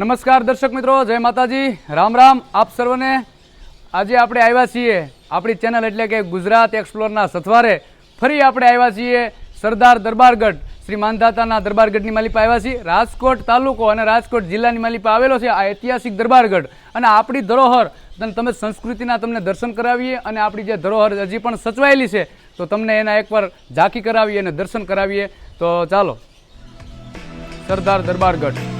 નમસ્કાર દર્શક મિત્રો, જય માતાજી. રામ રામ. આપ સર્વને આજે આપણે આવ્યા છીએ આપણી ચેનલ એટલે કે ગુજરાત એક્સપ્લોરના સથવારે. ફરી આપણે આવ્યા છીએ સરદાર દરબારગઢ, શ્રી માનધાતાના દરબારગઢની માલિપા આવ્યા છીએ. રાજકોટ તાલુકો અને રાજકોટ જિલ્લાની માલિપા આવેલો છે આ ઐતિહાસિક દરબારગઢ. અને આપણી ધરોહર તમે સંસ્કૃતિના તમને દર્શન કરાવીએ અને આપણી જે ધરોહર હજી પણ સચવાયેલી છે, તો તમને એના એકવાર ઝાંખી કરાવીએ અને દર્શન કરાવીએ. તો ચાલો. સરદાર દરબારગઢ.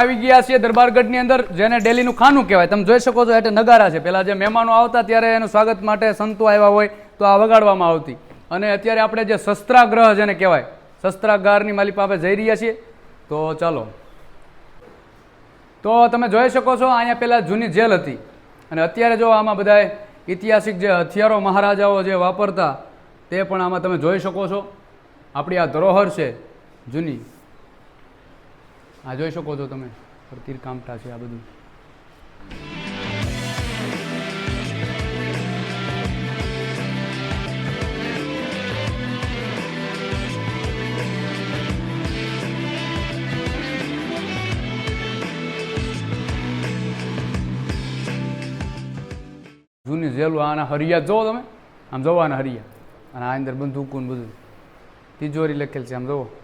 આવી ગયા છીએ દરબારગઢની અંદર, જેને ડેલીનું ખાનું કહેવાય. તમે જોઈ શકો છો એટલે નગારા છે. પેલા જે મહેમાનો આવતા ત્યારે એનું સ્વાગત માટે સંતો આવ્યા હોય તો આ વગાડવામાં આવતી. અને અત્યારે આપણે જે શસ્ત્રાગ્રહ જેને કહેવાય, શસ્ત્રાગારની માલિક આપણે જઈ રહ્યા છીએ. તો ચાલો. તો તમે જોઈ શકો છો, અહીંયા પેલા જૂની જેલ હતી. અને અત્યારે જો આમાં બધા ઐતિહાસિક જે હથિયારો મહારાજાઓ જે વાપરતા, તે પણ આમાં તમે જોઈ શકો છો. આપણી આ ધરોહર છે જૂની. આ જોઈ શકો છો તમે. તીર કામટા છે આ બધું. જૂની જેલું આના હરિયા જોવો તમે? આમ જવાના હરિયા. અને આ અંદર બંદૂકો બધું. તિજોરી લખેલ છે, આમ જોવો.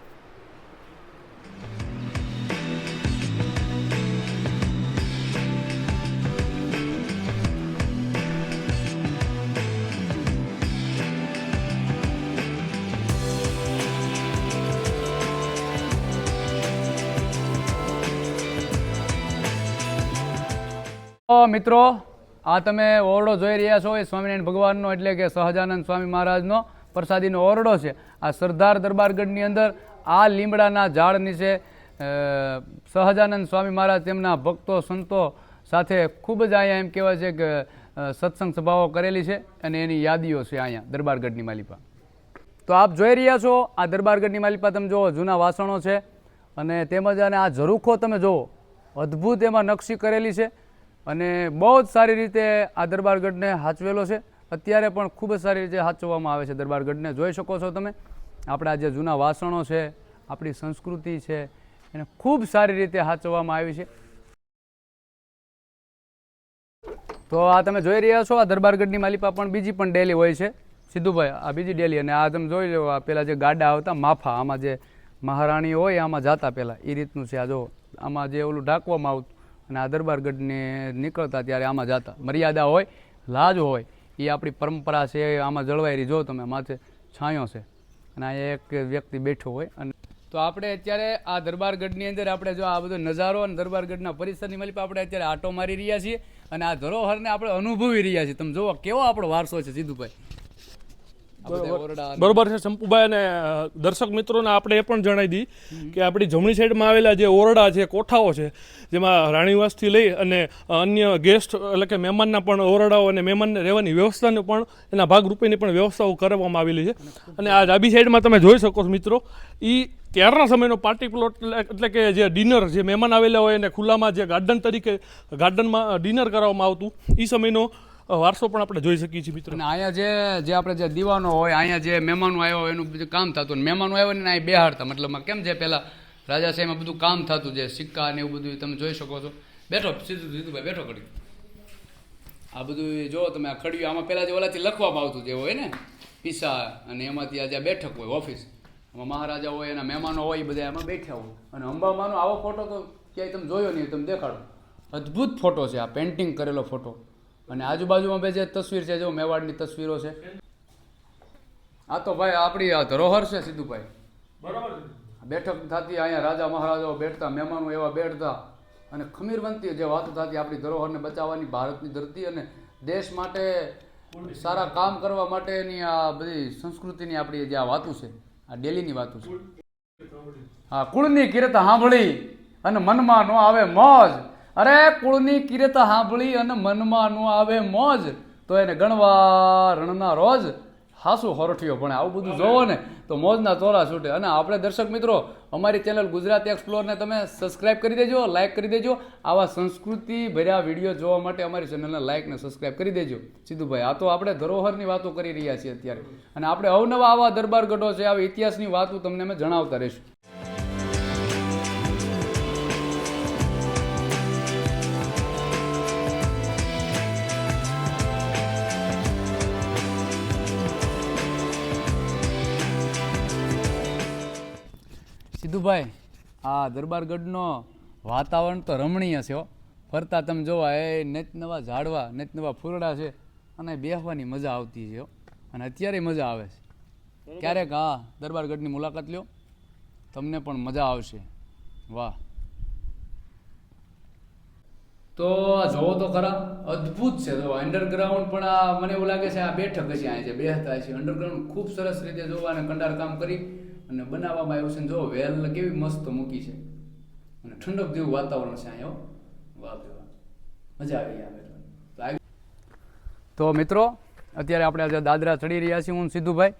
મિત્રો, આ તમે ઓરડો જોઈ રહ્યા છો એ સ્વામિનારાયણ ભગવાનનો, એટલે કે સહજાનંદ સ્વામી મહારાજનો પ્રસાદીનો ઓરડો છે. આ સરદાર દરબારગઢની અંદર આ લીમડાના ઝાડ નીચે સહજાનંદ સ્વામી મહારાજ તેમના ભક્તો, સંતો સાથે ખૂબ જ અહીંયા એમ કહેવાય છે કે સત્સંગ સભાઓ કરેલી છે અને એની યાદીઓ છે અહીંયા દરબારગઢની માલિપા. તો આપ જોઈ રહ્યા છો, આ દરબારગઢની માલિપા તમે જુઓ, જૂના વાસણો છે અને તેમજ અને આ ઝરૂખો તમે જુઓ. અદ્ભુત એમાં નકશી કરેલી છે. અને બહુ જ સારી રીતે આ દરબારગઢને હાચવેલો છે. અત્યારે પણ ખૂબ જ સારી રીતે હાચવવામાં આવે છે દરબારગઢને. જોઈ શકો છો તમે, આપણા જે જૂના વાસણો છે, આપણી સંસ્કૃતિ છે, એને ખૂબ સારી રીતે હાચવવામાં આવી છે. તો આ તમે જોઈ રહ્યા છો, આ દરબારગઢની માલિપા પણ બીજી પણ ડેલી હોય છે. સિદ્ધુભાઈ, આ બીજી ડેલી અને આ તમે જોઈ લો, આ પહેલાં જે ગાડા આવતા માફા, આમાં જે મહારાણી હોય, આમાં જાતા પહેલાં એ રીતનું છે. આ જો, આમાં જે ઓલું ઢાંકવામાં આવતું અને આ દરબારગઢને નીકળતા ત્યારે આમાં જતા. મર્યાદા હોય, લાજ હોય, એ આપણી પરંપરા છે આમાં જળવાઈ રહી. જો તમે માથે છાંયો છે. અને આ એક વ્યક્તિ બેઠો હોય અને તો આપણે અત્યારે આ દરબારગઢની અંદર આપણે જો આ બધો નજારો અને દરબારગઢના પરિસરની મળી, આપણે અત્યારે આટો મારી રહ્યા છીએ અને આ ધરોહરને આપણે અનુભવી રહ્યા છીએ. તમે જુઓ કેવો આપણો વારસો છે અને- બરોબર. છે શંપુભાઈ અને દર્શક મિત્રોને આપણે એ પણ જણાવી દી કે આપણી જમણી સાઈડમાં આવેલા જે ઓરડા છે કોઠાઓ છે જેમાં રાણીવાસથી લઈ અને અન્ય ગેસ્ટ એટલે કે મહેમાનના પણ ઓરડાઓ અને મહેમાનને રહેવાની વ્યવસ્થાને પણ એના ભાગરૂપેની પણ વ્યવસ્થાઓ કરવામાં આવેલી છે. અને આ ડાબી સાઈડમાં તમે જોઈ શકો છો મિત્રો એ ત્યારના સમયનો પાર્ટી પ્લોટ એટલે કે જે ડિનર જે મહેમાન આવેલા હોય એને ખુલ્લામાં જે ગાર્ડન તરીકે ગાર્ડનમાં ડિનર કરાવવામાં આવતું એ સમયનો વારસો પણ આપણે જોઈ શકીએ છીએ મિત્રો. અને અહીંયા જે જે આપણે જે દીવાનો હોય, અહીંયા જે મહેમાનો આવ્યો હોય, એનું બધું કામ થતું મહેમાનો આવ્યો ને અહીં બેહાડતા. મતલબ કેમ છે પહેલાં રાજાશાહીમાં બધું કામ થતું છે, સિક્કા ને એવું બધું તમે જોઈ શકો છો. બેઠો, સીધું સીધુભાઈ, બેઠો કરી આ બધું જો તમે આ ખડિયું આમાં પહેલાં જે ઓલાથી લખવામાં આવતું જે હોય ને, પીસા અને એમાંથી આ જે બેઠક હોય, ઓફિસ. આમાં મહારાજા હોય, એના મહેમાનો હોય, એ બધા એમાં બેઠા હોય. અને અંબામાનો આવો ફોટો તો ક્યાંય તમે જોયો નહીં તમે દેખાડો. અદ્ભુત ફોટો છે આ પેન્ટિંગ કરેલો ફોટો અને આજુબાજુમાં બે જે તસવીર છે જો મેવાડની તસવીરો છે. આ તો ભાઈ આપણી આ ધરોહર છે સિદ્ધુભાઈ. બેઠક થતી અહીંયા રાજા મહારાજાઓ બેઠતા મહેમાનો એવા બેઠતા અને ખમીરવંતી જે વાતો થતી આપણી ધરોહરને બચાવવાની ભારતની ધરતી અને દેશ માટે સારા કામ કરવા માટેની આ બધી સંસ્કૃતિની આપણી જે આ વાતો છે આ ડેલીની વાતો છે. હા કુળની કિરત સાંભળી અને મનમાં નો આવે મોજ. અરે કુળની કિરેતા સાંભળી અને મનમાં નું આવે મોજ તો એને ગણવા રણના રોજ હાસુ હોરઠિયો ભણે. આવું બધું જોવો ને તો મોજના ચોરા છૂટે. અને આપણે દર્શક મિત્રો અમારી ચેનલ ગુજરાત એક્સપ્લોરને તમે સબસ્ક્રાઇબ કરી દેજો લાઇક કરી દેજો. આવા સંસ્કૃતિ ભર્યા વીડિયો જોવા માટે અમારી ચેનલને લાઇક ને સબસ્ક્રાઇબ કરી દેજો. સીધુભાઈ આ તો આપણે ધરોહરની વાતો કરી રહ્યા છીએ અત્યારે. અને આપણે અવનવા આવા દરબાર ગઢો છે આવા ઇતિહાસની વાતો તમને અમે જણાવતા રહીશું. સિદ્ધુભાઈ આ દરબારગઢનો વાતાવરણ તો રમણીય છે હો. ફરતા તમે જોવા એ નેત નવા ઝાડવા નેત નવા ફૂરડા છે અને બેસવાની મજા આવતી છે અને અત્યારે મજા આવે છે. ક્યારેક હા દરબારગઢની મુલાકાત લ્યો તમને પણ મજા આવશે. વાહ. તો જોવો તો ખરા અદ્ભુત છે જો અંડરગ્રાઉન્ડ પણ આ મને એવું લાગે છે આ બેઠક છે અહીંયા જે બેહતા છે. અંડરગ્રાઉન્ડ ખૂબ સરસ રીતે જોવા અને કંડાર કામ કરી અને બનાવવામાં આવ્યું છે જો, વેલ કેવી મસ્ત મૂકી છે. અને ઠંડક જેવું વાતાવરણ છે અહીંયા. વાહ મજા આવી આવે તો મિત્રો, અત્યારે આપણે આજે દાદરા ચડી રહ્યા છીએ, હું સિદ્ધુભાઈ.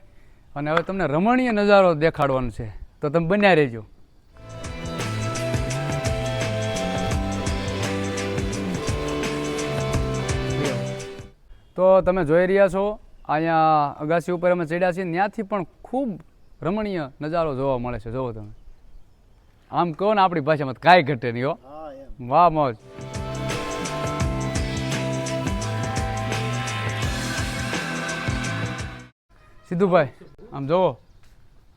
અને હવે તમને રમણીય નજારો દેખાડવાનો છે. તો તમે બન્યા રહેજો. તો તમે જોઈ રહ્યા છો, અહીંયા અગાસી ઉપર અમે ચડ્યા છીએ. ત્યાંથી પણ ખૂબ રમણીય નજારો જોવા મળે છે જોવો તમે. આમ કહો ને આપણી ભાષામાં કાંઈ ઘટે નહીં હો. વાહ મોજ. સિદ્ધુભાઈ આમ જોવો.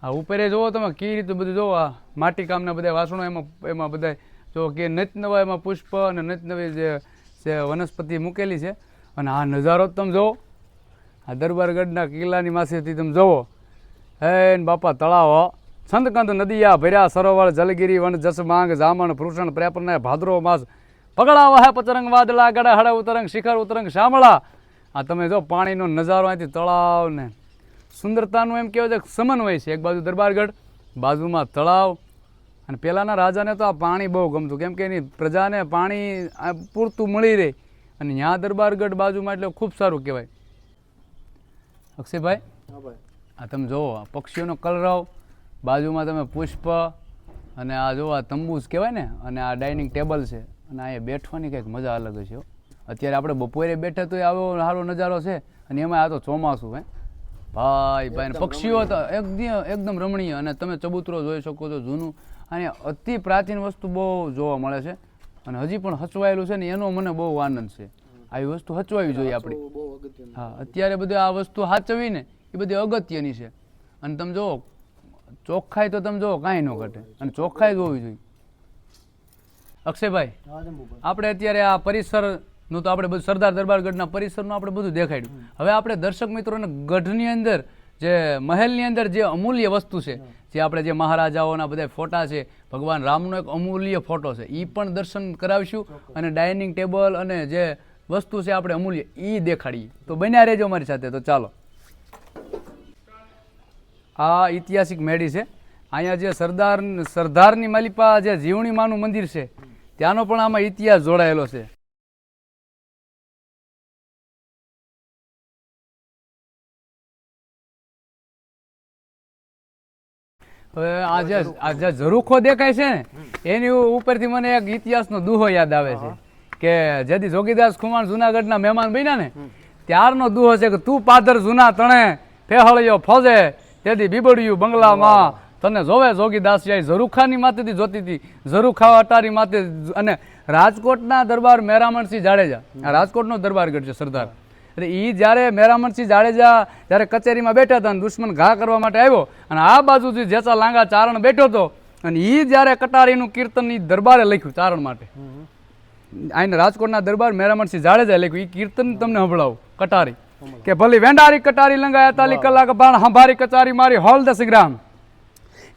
આ ઉપરે જોવો તમે કઈ રીતે બધું જોવો? આ માટી કામના બધા વાસણો એમાં એમાં બધા જો કે નત નવા એમાં પુષ્પ અને નત નવી જે વનસ્પતિ મૂકેલી છે. અને આ નજારો જ તમે જોવો. આ દરબારગઢના કિલ્લાની માસેથી તમે જોવો. હે બાપા, તળાવ. હો. છંદકંદ નદીયા ભર્યા સરોવર જલગીરી, વન, જસ, માંગ જામણ ભૃષણ, પ્રેપરને ભાદરો, માસ. પગડા હે પતરંગ, વાદળા ગડા હળે ઉતરંગ, શિખર, ઉતરંગ, શામળા. આ તમે જો પાણીનો નજારો અહીંથી તળાવ ને. સુંદરતાનું એમ કહેવાય છે સમન્વય છે. એક બાજુ દરબારગઢ, બાજુમાં તળાવ. અને પહેલાંના રાજાને તો આ પાણી બહુ ગમતું. કેમ કે એની પ્રજાને પાણી પૂરતું મળી રહે. અને ત્યાં દરબારગઢ બાજુમાં એટલે ખૂબ સારું કહેવાય. અક્ષયભાઈ? આ તમે જુઓ પક્ષીઓનો કલરવ બાજુમાં તમે પુષ્પ અને આ જુઓ આ તંબૂસ કહેવાય ને અને આ ડાઇનિંગ ટેબલ છે. અને અહીંયા બેઠવાની કંઈક મજા અલગ છે હો. અત્યારે આપણે બપોરે બેઠા તો આવો સારો નજારો છે અને એમાં આ તો ચોમાસું હે. ભાઈ ભાઈ પક્ષીઓ તો એકદમ એકદમ રમણીય. અને તમે ચબૂતરો જોઈ શકો છો જૂનું. અને અતિ પ્રાચીન વસ્તુ બહુ જોવા મળે છે. અને હજી પણ હચવાયેલું છે ને એનો મને બહુ આનંદ છે. આવી વસ્તુ હચવાવી જોઈએ આપણે. હા અત્યારે બધું આ વસ્તુ સાચવી ને એ બધી અગત્યની છે. અને તમે જુઓ ચોખ્ખાઈ તો તમે જુઓ કાંઈ ન ઘટે. અને ચોખ્ખાઈ જ હોવી જોઈએ. અક્ષયભાઈ આપણે અત્યારે આ પરિસરનું તો આપણે બધું સરદાર દરબારગઢના પરિસરનું આપણે બધું દેખાડ્યું. હવે આપણે દર્શક મિત્રોને ગઢની અંદર જે મહેલની અંદર જે અમૂલ્ય વસ્તુ છે જે આપણે જે મહારાજાઓના બધા ફોટા છે ભગવાન રામનો એક અમૂલ્ય ફોટો છે એ પણ દર્શન કરાવીશું અને ડાઇનિંગ ટેબલ અને જે વસ્તુ છે આપણે અમૂલ્ય એ દેખાડીએ. તો બન્યા રહેજો અમારી સાથે તો ચાલો. આ ઐતિહાસિક મેળી છે. અહીંયા જે સરદાર સરદારની માલિપા જે જીવણીમાનું મંદિર છે, ત્યાંનો પણ આમાં ઇતિહાસ જોડાયેલો છે. હવે આ જે આ જે ઝરૂખો દેખાય છે ને, એની ઉપરથી મને એક ઇતિહાસનો દુહો યાદ આવે છે. કે જેથી જોગીદાસ ખુમાણ જુનાગઢના મહેમાન બન્યા ને, ત્યારનો દુહો છે કે તું પાદર જૂના તણે ફેહળિયો ફોજે તેથી બીબડિયું બંગલામાં તને જોવે જોગીદાસ જાય ઝરૂખાની માથેથી જોતી હતી. ઝરૂખા અટારી માથે અને રાજકોટના દરબાર મેરામણસિંહ જાડેજા. આ રાજકોટનો દરબારગઢ છે સરદાર. એટલે એ જ્યારે મેરામણસિંહ જાડેજા જ્યારે કચેરીમાં બેઠા હતા અને દુશ્મન ઘા કરવા માટે આવ્યો અને આ બાજુથી જેસા લાંગા ચારણ બેઠો હતો અને એ જ્યારે કટારીનું કીર્તન એ દરબારે લખ્યું ચારણ માટે. આઈને રાજકોટના દરબાર મેરામણસિંહ જાડેજા લખ્યું એ કીર્તન તમને સંભળાવું કટારી. કે ભલી વેંડારી કટારી લંગાયા તાલી કલાક બાણ હંભારી કચારી મારી હોલ દસ ગ્રામ.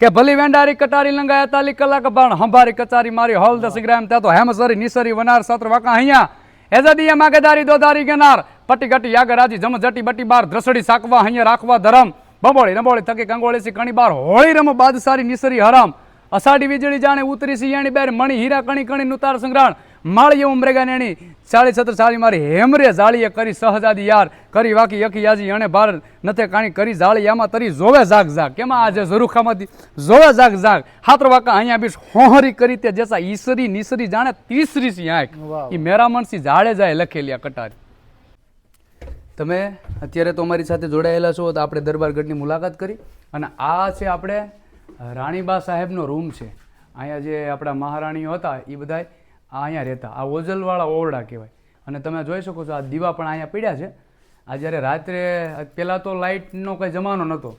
કે ભલી વેંડારી કટારી લંગાયા તાલી કલાક બાણ હંભારી કચારી મારી હોલ દસ ગ્રામ. ત્યાં તો હેમસરી નિસરી વનાર સત્ર વાકા અહીંયા. એઝદીયા માગેદારી દોધારી ગનાર. પટી ગટી યાગ રાજી જમ જટી બટી બાર ધ્રસડી સાકવા અહીંયા રાખવા ધરમ. બંબોળી રંબોળી થકી કંગોળી સી કણી બાર. હોળી રમ બાદસારી નિસરી હરમ. અષાઢી વીજળી જાણે ઉતરી સિયાણી બેર મણી હીરા કણી કણી નુતાર સંગ્રાણ માળી એવું મરેગા નેણી ચાળી છત્ર ચાળી મારી હેમરે જાળીએ કરી સહજાદી યાર કરી વાકી યકી યાજી અણે બાર નથે કાણી કરી જાળી આમાં તરી જોવે જાગ જાગ કેમાં આજે ઝરૂખામાંથી? જોવે જાગ જાગ હાત્ર વાકા અહીંયા બીશ હોહરી કરી તે જેસા ઈસરી નીસરી જાણે તીસરી સી આંખ. એ મેરામણસી જાળે જાય લખેલી આ કટારી. તમે અત્યારે તો અમારી સાથે જોડાયેલા છો તો આપણે દરબારગઢની મુલાકાત કરી. અને આ છે આપણે રાણીબા સાહેબનો રૂમ છે. અહીંયા જે આપણા મહારાણીઓ હતા એ બધાય આ અહીંયા રહેતા, આ ઓઝલવાળા ઓરડા કહેવાય. અને તમે જોઈ શકો છો, આ દીવા પણ અહીંયા પીડ્યા છે. આ જ્યારે રાત્રે પહેલાં તો લાઇટનો કંઈ જમાનો નહોતો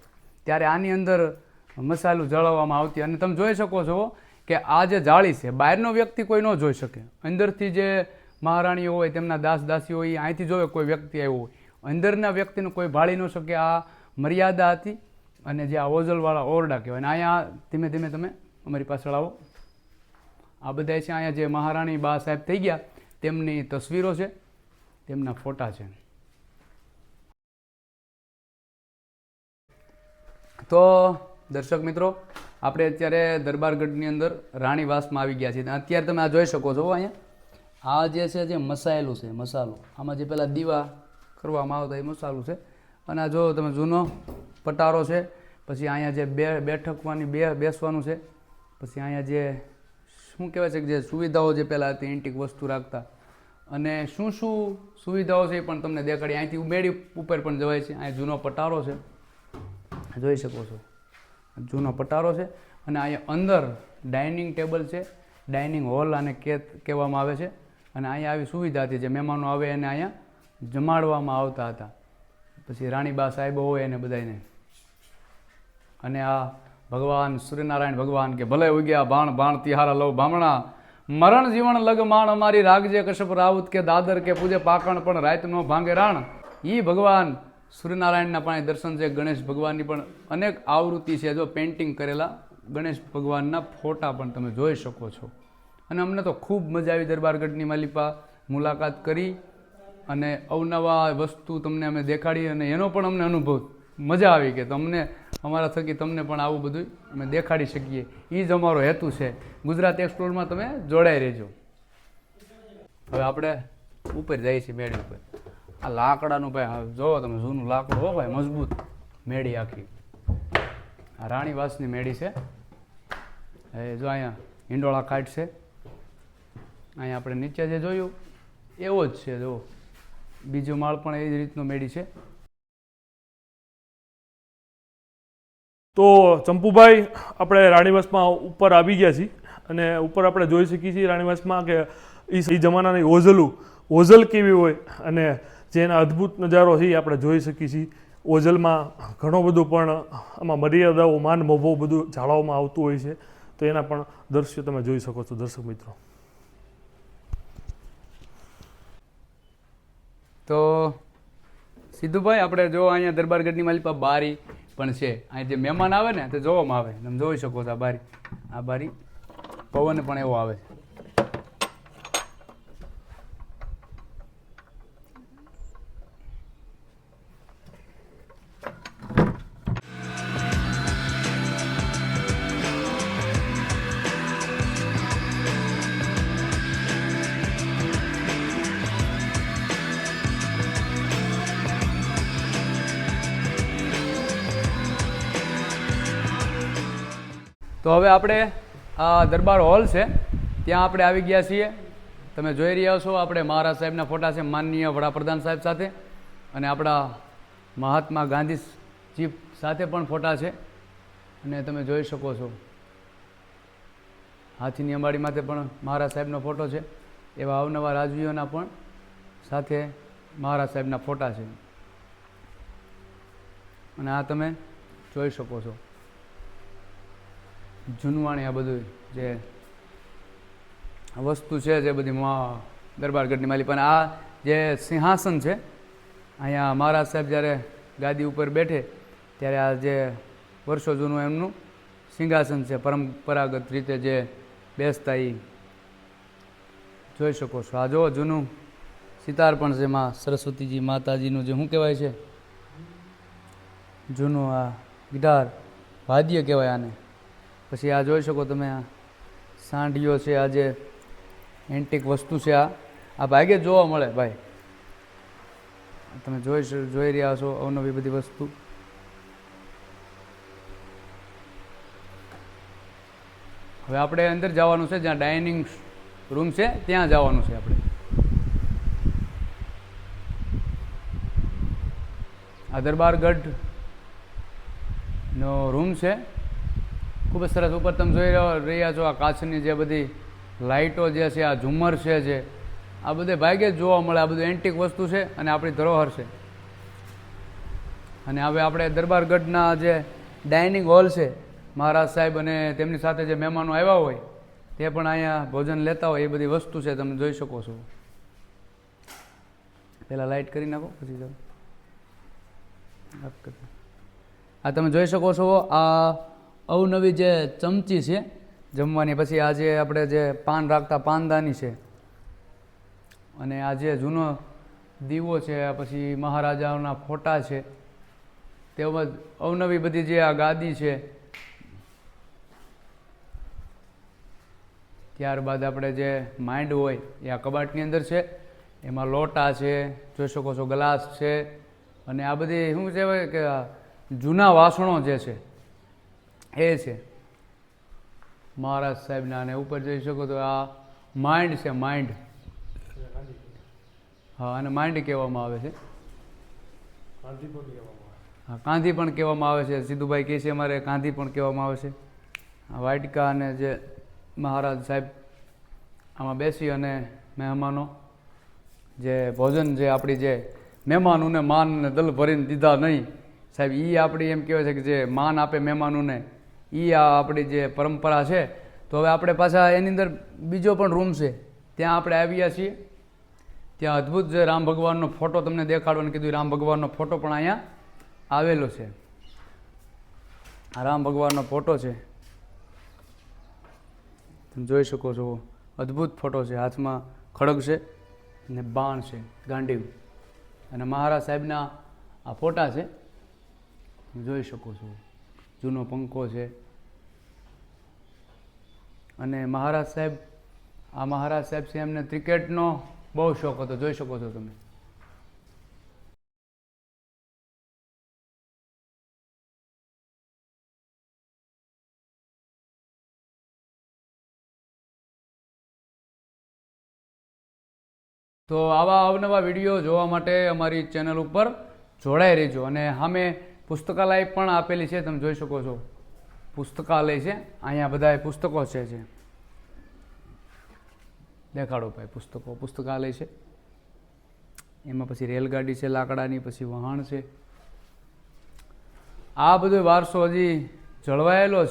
ત્યારે આની અંદર મસાલું જળવવામાં આવતી. અને તમે જોઈ શકો છો કે આ જે જાળી છે, બહારનો વ્યક્તિ કોઈ ન જોઈ શકે. અંદરથી જે મહારાણીઓ હોય, તેમના દાસ દાસીઓ હોય, અહીંથી જોવે કોઈ વ્યક્તિ આવ્યો હોય, અંદરના વ્યક્તિને કોઈ ભાળી ન શકે, આ મર્યાદા હતી. અને જે આ ઓઝલવાળા ઓરડા કહેવાય. અને અહીંયા ધીમે ધીમે તમે અમારી પાછળ આવો. આ બધા છે અહીંયા જે મહારાણી બા સાહેબ થઈ ગયા, તેમની તસવીરો છે, તેમના ફોટા છે. તો દર્શક મિત્રો, આપણે અત્યારે દરબારગઢની અંદર રાણીવાસમાં આવી ગયા છીએ. અત્યારે તમે આ જોઈ શકો છો અહીંયા. આ જે છે, જે મસાયેલું છે, મસાલો. આમાં જે પહેલાં દીવા કરવામાં આવતા એ મસાલું છે. અને આ જો તમે જૂનો પટારો છે, પછી અહીંયા જે બે બેઠકવાની, બે બેસવાનું છે, પછી અહીંયા જે શું કહેવાય છે કે જે સુવિધાઓ જે પહેલાં હતી, એન્ટિક વસ્તુ રાખતા. અને શું શું સુવિધાઓ છે એ પણ તમને દેખાડી. અહીંથી ઉમેરી ઉપર પણ જવાય છે. અહીં જૂનો પટારો છે. જોઈ શકો છો. જૂનો પટારો છે. અને અહીંયા અંદર ડાઇનિંગ ટેબલ છે. ડાઇનિંગ હોલ આને કે, કહેવામાં આવે છે. અને અહીંયા આવી સુવિધા હતી જે મહેમાનો આવે એને અહીંયા જમાડવામાં આવતા હતા. પછી રાણીબા સાહેબો હોય એને બધાને અને આ ભગવાન સૂર્યનારાયણ ભગવાન કે ભલે ઉગ્યા, બાણ બાણ, તિહારા, લવ, બામણા, મરણ જીવન લગ માણ અમારી રાગજે કશ્યપ રાઉત કે દાદર કે પૂજે પાકણ પણ રાત નો ભાંગે રાણ. ઈ ભગવાન સૂર્યનારાયણના પણ દર્શન છે. ગણેશ ભગવાનની પણ અનેક આવૃત્તિ છે. જો પેઇન્ટિંગ કરેલા, ગણેશ ભગવાનના ફોટા પણ તમે જોઈ શકો છો. અને અમને તો ખૂબ મજા આવી દરબારગઢની માલિપા મુલાકાત કરી અને અવનવા વસ્તુ તમને અમે દેખાડી અને એનો પણ અમને અનુભવ મજા આવી કે તમને, અમારા થકી તમને પણ આવું બધું અમે દેખાડી શકીએ. એ જ અમારો હેતુ છે. ગુજરાત એક્સપ્લોરમાં તમે જોડાઈ રહેજો. હવે આપણે ઉપર જઈએ છીએ મેળી ઉપર. આ લાકડાનું ભાઈ જોવો તમે જૂનું લાકડું હો ભાઈ, મજબૂત મેળી આખી. આ રાણીવાસની મેળી છે. એ જો અહીંયા હિંડોળા કાટ છે. અહીંયા આપણે નીચે જે જોયું, એવો જ છે, જો. બીજો માળ પણ એ જ રીતનો મેળી છે. તો ચંપુભાઈ, આપણે રાણીવાસમાં ઉપર આવી ગયા છીએ અને ઉપર આપણે જોઈ શકીએ છીએ રાણીવાસમાં કે એ જમાનાની ઓઝલું, ઓઝલ કેવી હોય અને જેના અદ્ભુત નજારો છે આપણે જોઈ શકીએ છીએ. ઓઝલમાં ઘણો બધું પણ આમાં મર્યાદાઓ, માન મોભો બધું જાળવવામાં આવતું હોય છે. તો એના પણ દ્રશ્યો તમે જોઈ શકો છો, દર્શક મિત્રો. તો સિદ્ધુભાઈ આપણે જો અહીંયા દરબારગઢની માલિપા બારી પણ છે. અહીં જે મહેમાન આવે ને, તે જોવામાં આવે. તમે જોઈ શકો છો આ બારી. આ બારી પવન પણ એવો આવે છે. તો હવે આપણે આ દરબાર હોલ છે, ત્યાં આપણે આવી ગયા છીએ. તમે જોઈ રહ્યા છો, આપણે મહારાજ સાહેબના ફોટા છે, માનનીય વડાપ્રધાન સાહેબ સાથે અને આપણા મહાત્મા ગાંધીજી સાથે પણ ફોટા છે. અને તમે જોઈ શકો છો, હાથીની અંબાડી માથે પણ મહારાજ સાહેબનો ફોટો છે, એવા અવનવા રાજવીઓના પણ સાથે મહારાજ સાહેબના ફોટા છે. અને આ તમે જોઈ શકો છો. જૂનવાણી આ બધું જે વસ્તુ છે જે બધી દરબારગઢની માલી પણ આ જે સિંહાસન છે, અહીંયા મહારાજ સાહેબ જ્યારે ગાદી ઉપર બેઠે, ત્યારે આ જે વર્ષો જૂનું એમનું સિંહાસન છે, પરંપરાગત રીતે જે બેસતા એ જોઈ શકો છો. આ જો જૂનું સિતાર પણ છે માં સરસ્વતીજી માતાજીનું જે શું કહેવાય છે, જૂનું આ ગિટાર, વાદ્ય કહેવાય આને. પછી આ જોઈ શકો તમે આ સાંઢીઓ છે, આ જે એન્ટિક વસ્તુ છે, આ આ ભાગે જોવા મળે ભાઈ. તમે જોઈ જોઈ રહ્યા છો અવનવી બધી વસ્તુ. હવે આપણે અંદર જવાનું છે, જ્યાં ડાઇનિંગ રૂમ છે, ત્યાં જવાનું છે આપણે. આ દરબારગઢ નો રૂમ છે. ખૂબ જ સરસ. ઉપર તમે જોઈ રહ્યો- છો આ કાચની જે બધી લાઇટો જે છે, આ ઝુમર છે જે, આ બધે ભાગે જ જોવા મળે. આ બધું એન્ટિક વસ્તુ છે અને આપણી ધરોહર છે. અને હવે આપણે દરબારગઢના જે ડાઇનિંગ હોલ છે, મહારાજ સાહેબ અને તેમની સાથે જે મહેમાનો આવ્યા હોય, તે પણ અહીંયા ભોજન લેતા હોય. એ બધી વસ્તુ છે, તમે જોઈ શકો છો. પહેલાં લાઇટ કરી નાખો, પછી જાઓ. આ તમે જોઈ શકો છો, આ અવનવી જે ચમચી છે, જમવાની. પછી આજે આપણે જે પાન રાખતા પાનદાની છે, અને આજે જૂનો દીવો છે પછી મહારાજાઓના ફોટા છે, તેમજ અવનવી બધી જે આ ગાદી છે, ત્યારબાદ આપણે જે માઇન્ડ હોય એ આ કબાટની અંદર છે, એમાં લોટા છે, જોઈ શકો છો ગ્લાસ છે, અને આ બધી શું કહેવાય કે જૂના વાસણો જે છે એ છે. મહારાજ સાહેબના અને ઉપર જઈ શકો તો આ માઇન્ડ છે માઇન્ડ હા અને માઇન્ડ કહેવામાં આવે છે. હા કાંધી પણ કહેવામાં આવે છે. સિદ્ધુભાઈ કહે છે અમારે કાંધી પણ કહેવામાં આવે છે. વાટિકા અને જે મહારાજ સાહેબ આમાં બેસી અને મહેમાનો જે ભોજન જે આપણી જે મહેમાનોને માનને દલ ભરીને દીધા નહીં. સાહેબ એ આપણી એમ કહેવાય છે કે જે માન આપે મહેમાનોને એ આ આપણી જે પરંપરા છે. તો હવે આપણે પાછા એની અંદર બીજો પણ રૂમ છે. ત્યાં આપણે આવ્યા છીએ. ત્યાં અદ્ભુત જે રામ ભગવાનનો ફોટો તમને દેખાડવાનું કીધું રામ ભગવાનનો ફોટો પણ અહીંયા આવેલો છે. રામ ભગવાનનો ફોટો છે. તમે જોઈ શકો છો, અદ્ભુત ફોટો છે. હાથમાં ખડગ છે અને બાણ છે ગાંડીવ અને મહારાજ સાહેબના આ ફોટા છે. જોઈ શકો છો. જૂનો પંખો છે. અને મહારાજ સાહેબ, આ મહારાજ સાહેબ છે એમને ક્રિકેટનો બહુ શોખ હતો. જોઈ શકો છો તમે. તો આવા અવનવા વીડિયો જોવા માટે અમારી ચેનલ ઉપર જોડાઈ રહેજો અને સામે પુસ્તકાલય પણ આપેલી છે, તમે જોઈ શકો છો. પુસ્તકાલય છે, અહીંયા બધા પુસ્તકો છે જે દેખાડો ભાઈ, પુસ્તકો. પુસ્તકાલય છે. એમાં પછી રેલગાડી છે, લાકડાની, પછી વહાણ છે. આ બધો વારસો હજી જળવાયેલો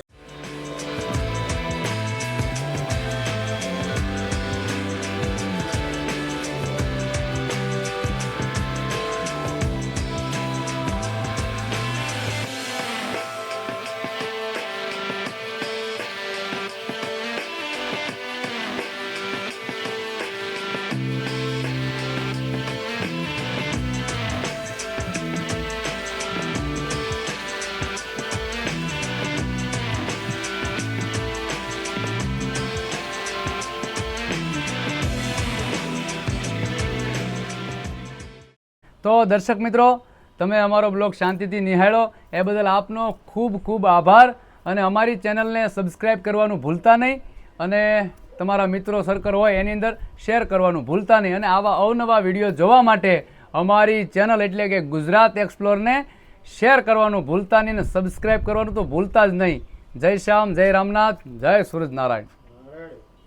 તો દર્શક મિત્રો, તમે અમારો બ્લોગ શાંતિથી નિહાળો. એ બદલ આપનો ખૂબ ખૂબ આભાર અને અમારી ચેનલને સબસ્ક્રાઈબ કરવાનું ભૂલતા નહીં અને તમારા મિત્રો સર્કલ હોય એની અંદર શેર કરવાનું ભૂલતા નહીં. અને આવા અવનવા વીડિયો જોવા માટે અમારી ચેનલ એટલે કે ગુજરાત એક્સપ્લોરને શેર કરવાનું ભૂલતા નહીં અને સબસ્ક્રાઈબ કરવાનું તો ભૂલતા જ નહીં. જય શ્યામ, જય રામનાથ, જય સૂરજ નારાયણ